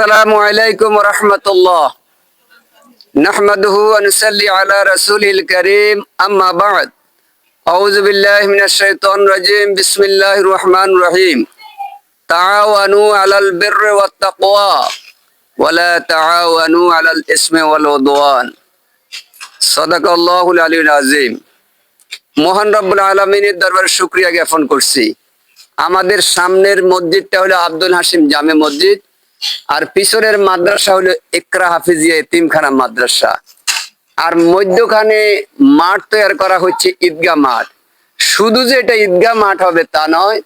السلام عليكم ورحمة الله نحمده ونصلي على رسوله الكريم أما بعد أعوذ بالله من الشيطان الرجيم بسم الله الرحمن الرحيم تعاونوا على البر والتقوى ولا تعاونوا على الإثم والعدوان صدق الله العلي العظيم মহান রব্বুল আলমিনের দরবারে শুক্রিয়া জ্ঞাপন করছি আমাদের সামনের মসজিদটা হলো আব্দুল হাসিম জামে মসজিদ আর পিছনের মাদ্রাসা হলো ইকরা হাফিজিয়া এতিমখানা মাদ্রাসা। আর মধ্যখানে মাঠ তৈরি করা হচ্ছে ঈদগাহ মাঠ। শুধু যে এটা ঈদগাহ মাঠ হবে তা নয়,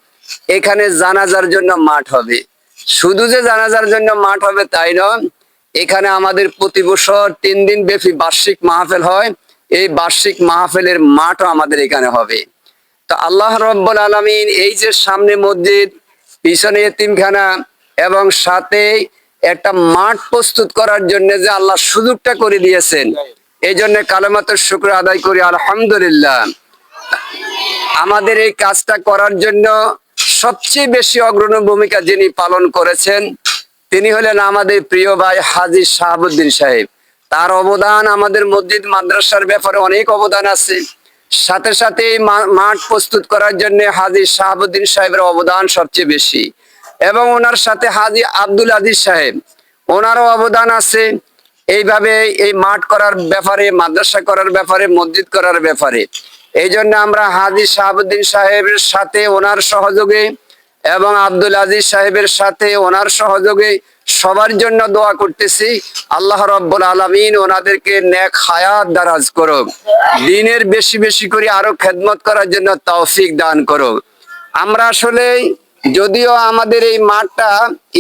এখানে জানাজার জন্য মাঠ হবে। শুধু যে জানাজার জন্য মাঠ হবে তাই নয়, এখানে আমাদের প্রতি বছর তিন দিন ব্যাপী বার্ষিক মাহফেল হয়। এই বার্ষিক মাহফেলের মাঠও আমাদের এখানে হবে। তো আল্লাহ রব্বুল আলমিন এই যে সামনে মসজিদ, পিছনে এতিমখানা এবং সাথে একটা মাঠ প্রস্তুত করার জন্য যে আল্লাহ সুযোগটা করে দিয়েছেন। এই জন্য কালেমাতের শুক্র আদায় করি, আলহামদুলিল্লাহ। আমাদের এই কাজটা করার জন্য সবচেয়ে বেশি অগ্রণী ভূমিকা যিনি পালন করেছেন, তিনি হলেন আমাদের প্রিয় ভাই হাজি শাহাবুদ্দিন সাহেব। তার অবদান আমাদের মসজিদ মাদ্রাসার ব্যাপারে অনেক অবদান আছে। সাথে সাথে মাঠ প্রস্তুত করার জন্য হাজি শাহাবুদ্দিন সাহেবের অবদান সবচেয়ে বেশি। এবং ওনার সাথে হাজি আব্দুল আজিজ সাহেব। ওনারও অবদান আছে। এইভাবে এই মাঠ করার ব্যাপারে, মাদ্রাসা করার ব্যাপারে, মসজিদ করার ব্যাপারে। এই জন্য আমরা হাজি শাহাবুদ্দিন সাহেবের সাথে, ওনার সহযোগে এবং আব্দুল আজিজ সাহেবের সাথে, ওনার সহযোগে সবার জন্য দোয়া করতেছি। আল্লাহ রব্বুল আলমিন ওনাদেরকে নেক হায়াত দারাজ করুক। দিনের বেশি বেশি করে আরও খেদমত করার জন্য তৌফিক দান করুক। আমরা আসলে যদিও আমাদের এই মাঠটা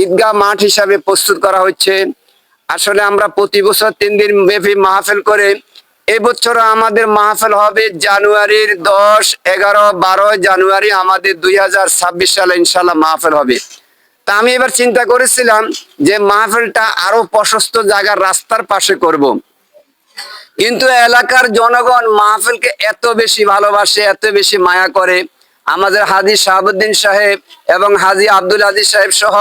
ঈদগাহ মাঠ হিসাবে প্রস্তুত করা হচ্ছে, আসলে আমরা প্রতি বছর তিন দিন ব্যাপী মাহফিল করে এবছর আমাদের মাহফিল হবে জানুয়ারির দশ, এগারো, বারো জানুয়ারি আমাদের দুই হাজার ছাব্বিশ সালে ইনশাল্লাহ মাহফিল হবে তা আমি এবার চিন্তা করেছিলাম যে মাহফিলটা আরও প্রশস্ত জায়গার রাস্তার পাশে করব। কিন্তু এলাকার জনগণ মাহফিলকে এত বেশি ভালোবাসে, এত বেশি মায়া করে আমাদের হাজি শাহাবুদ্দিন সাহেব এবং হাজি আব্দুল আজিজ সাহেব সহ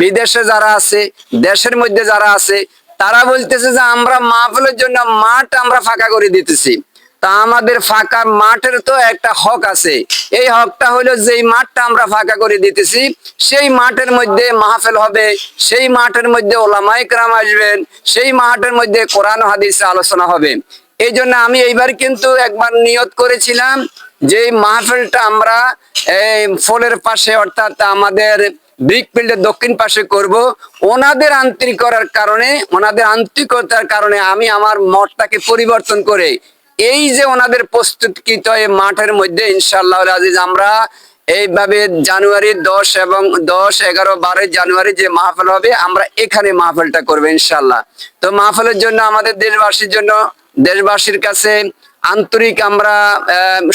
বিদেশে যারা আছে, দেশের মধ্যে যারা আছে, তারা বলতেছে যে আমরা মাহফিলের জন্য মাঠ আমরা ফাঁকা করে দিতেছি। তা আমাদের ফাঁকা মাঠের তো একটা হক আছে। এই হকটা হলো যেই মাঠটা আমরা ফাঁকা করে দিতেছি, সেই মাঠের মধ্যে মাহফেল হবে, সেই মাঠের মধ্যে ওলামাই ক্রাম আসবেন, সেই মাঠের মধ্যে কোরআন হাদিস আলোচনা হবে। এই জন্য আমি এইবার কিন্তু একবার নিয়ত করেছিলাম যে মাহফিলটা আমরা, এই ফলের পাশে অর্থাৎ আমাদের ব্রিক ফিল্ডের দক্ষিণ পাশে করব, ওনাদের আন্তরিকতার কারণে, ওনাদের আন্তরিকতার কারণে আমি আমার মঠটাকে পরিবর্তন করে, এই যে ওনাদের প্রস্তুতকৃত এই মাঠের মধ্যে ইনশাল্লাহ আজিজ আমরা এইভাবে জানুয়ারি দশ এবং দশ, এগারো বারো জানুয়ারি যে মাহফিল হবে, আমরা এখানে মাহফিলটা করব ইনশাল্লাহ তো মাহফিলের জন্য আমাদের দেশবাসীর জন্য, দেশবাসীর কাছে আন্তরিক আমরা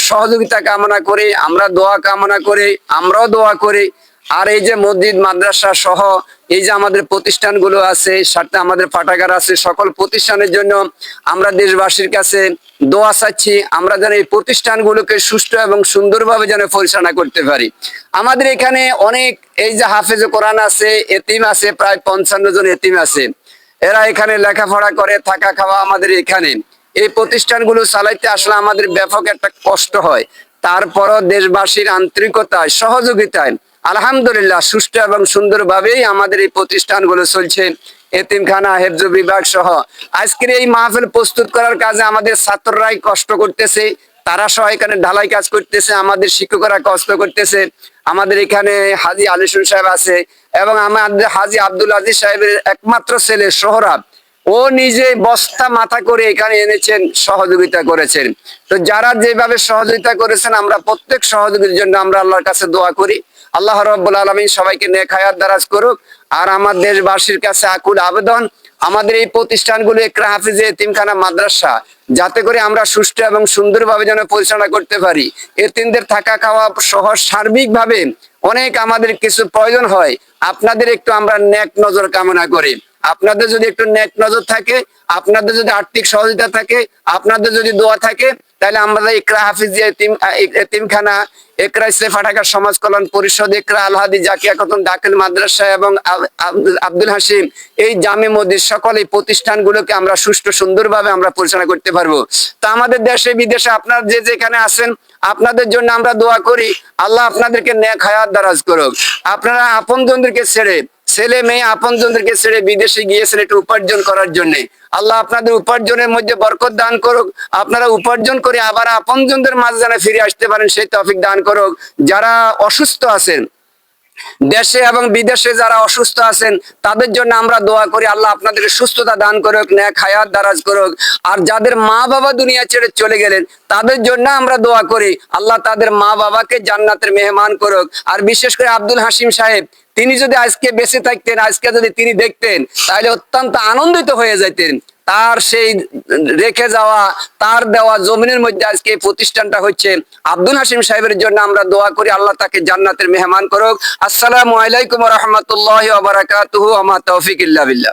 সহযোগিতা কামনা করি, আমরা দোয়া কামনা করি, আমরাও দোয়া করি। আর এই যে মসজিদ, মাদ্রাসা সহ এই যে আমাদের প্রতিষ্ঠানগুলো আছে সাথে আমাদের পাঠাগার আছে, সকল প্রতিষ্ঠানের জন্য আমরা দেশবাসীর কাছে দোয়া চাচ্ছি, আমরা যেন এই প্রতিষ্ঠানগুলোকে সুষ্ঠু এবং সুন্দরভাবে যেন পরিচালনা করতে পারি। আমাদের এখানে অনেক, এই যে হাফেজ কোরআন আছে, এতিম আছে, প্রায় পঞ্চান্ন জন এতিম আছে। এরা এখানে লেখাপড়া করে, থাকা খাওয়া আমাদের এখানে। এই প্রতিষ্ঠানগুলো চালাইতে আসলে আমাদের ব্যাপক একটা কষ্ট হয়। তারপরও দেশবাসীর আন্তরিকতায়, সহযোগিতায়, আলহামদুলিল্লাহ সুষ্ঠু এবং সুন্দরভাবেই আমাদের এই প্রতিষ্ঠানগুলো চলছে। এতিমখানা, হেফজ বিভাগ সহ। আজকের এই মাহফিল প্রস্তুত করার কাজে আমাদের ছাত্ররাই কষ্ট করতেছে। তারা সহ এখানে ঢালাই কাজ করতেছে, আমাদের শিক্ষকরা কষ্ট করতেছে। আমাদের এখানে হাজি আলিসুন সাহেব আছে এবং আমাদের হাজি আব্দুল আজিজ সাহেবের একমাত্র ছেলে সোহরাব। ও নিজে বস্তা মাথা করে এখানে এনেছেন, সহযোগিতা করেছেন। তো যারা যেভাবে সহযোগিতা করেছেন, আমরা প্রত্যেক সহযোগীর জন্য আমরা আল্লাহর কাছে দোয়া করি। আল্লাহ রব্বুল আলমিন সবাইকে নেক হায়াত দারাজ করুক। আর আমার দেশবাসীর কাছে আকুল আবেদন, আমাদের এই প্রতিষ্ঠানগুলো একরা হাফিজে এতিমখানা মাদ্রাসা, যাতে করে আমরা সুষ্ঠু এবং সুন্দরভাবে যেন পরিচালনা করতে পারি। এতিমদের থাকা খাওয়া সহ সার্বিকভাবে অনেক আমাদের কিছু প্রয়োজন হয়। আপনাদের একটু আমরা ন্যাক নজর কামনা করি। আপনাদের যদি একটু নেক নজর থাকে, আপনাদের যদি আর্থিক সহযোগিতা থাকে, আপনাদের যদি দোয়া থাকে, তাহলে আমরা ইকরা হাফিজ এতিম এতিমখানা একরা ইসলে ফাটাকার সমাজ কল্যাণ পরিষদ একরা আলহাদি জাকিয়া কতন দাখিল মাদ্রাসা এবং আব- আব- আব্দুল হাসিম এই জামে মসজিদ সকল এই প্রতিষ্ঠানগুলোকে আমরা সুষ্ঠু সুন্দরভাবে আমরা পরিচালনা করতে পারব। তা আমাদের দেশে, বিদেশে আপনার যে যেখানে আছেন, আপনাদের জন্য আমরা দোয়া করি, আল্লাহ আপনাদেরকে ন্যাক হায়াত দারাজ করুক। আপনারা আপনজনদেরকে ছেড়ে ছেলে মেয়ে আপনজনদেরকে ছেড়ে বিদেশে গিয়েছেন একটু উপার্জন করার জন্য। আল্লাহ আপনাদের উপার্জনের মধ্যে বরকত দান করুক। আপনারা উপার্জন করে আবার আপনজনদের মাঝে যেন ফিরে আসতে পারেন, সেই তফিক দান করুক। যারা অসুস্থ আছেন, দেশে এবং বিদেশে যারা অসুস্থ আছেন, তাদের জন্য আমরা দোয়া করি, আল্লাহ আপনাদেরকে সুস্থতা দান করুক, ন্যাক হায়াত দারাজ করুক। আর যাদের মা বাবা দুনিয়া ছেড়ে চলে গেলেন, তাদের জন্য আমরা দোয়া করি, আল্লাহ তাদের মা বাবাকে জান্নাতের মেহমান করুক। আর বিশেষ করে আব্দুল হাসিম সাহেব তিনি যদি আজকে বেঁচে থাকতেন, আজকে যদি তিনি দেখতেন, তাহলে অত্যন্ত আনন্দিত হয়ে যেতেন তার সেই রেখে যাওয়া, তার দেওয়া জমিনের মধ্যে আজকে এই প্রতিষ্ঠানটা হচ্ছে। আব্দুল হাসিম সাহেবের জন্য আমরা দোয়া করি, আল্লাহ তাকে জান্নাতের মেহমান করুক। আসসালামু আলাইকুম রহমতুল্লাহ বারাকাতুহু আমা তৌফিক ইল্লা বিল্লাহ।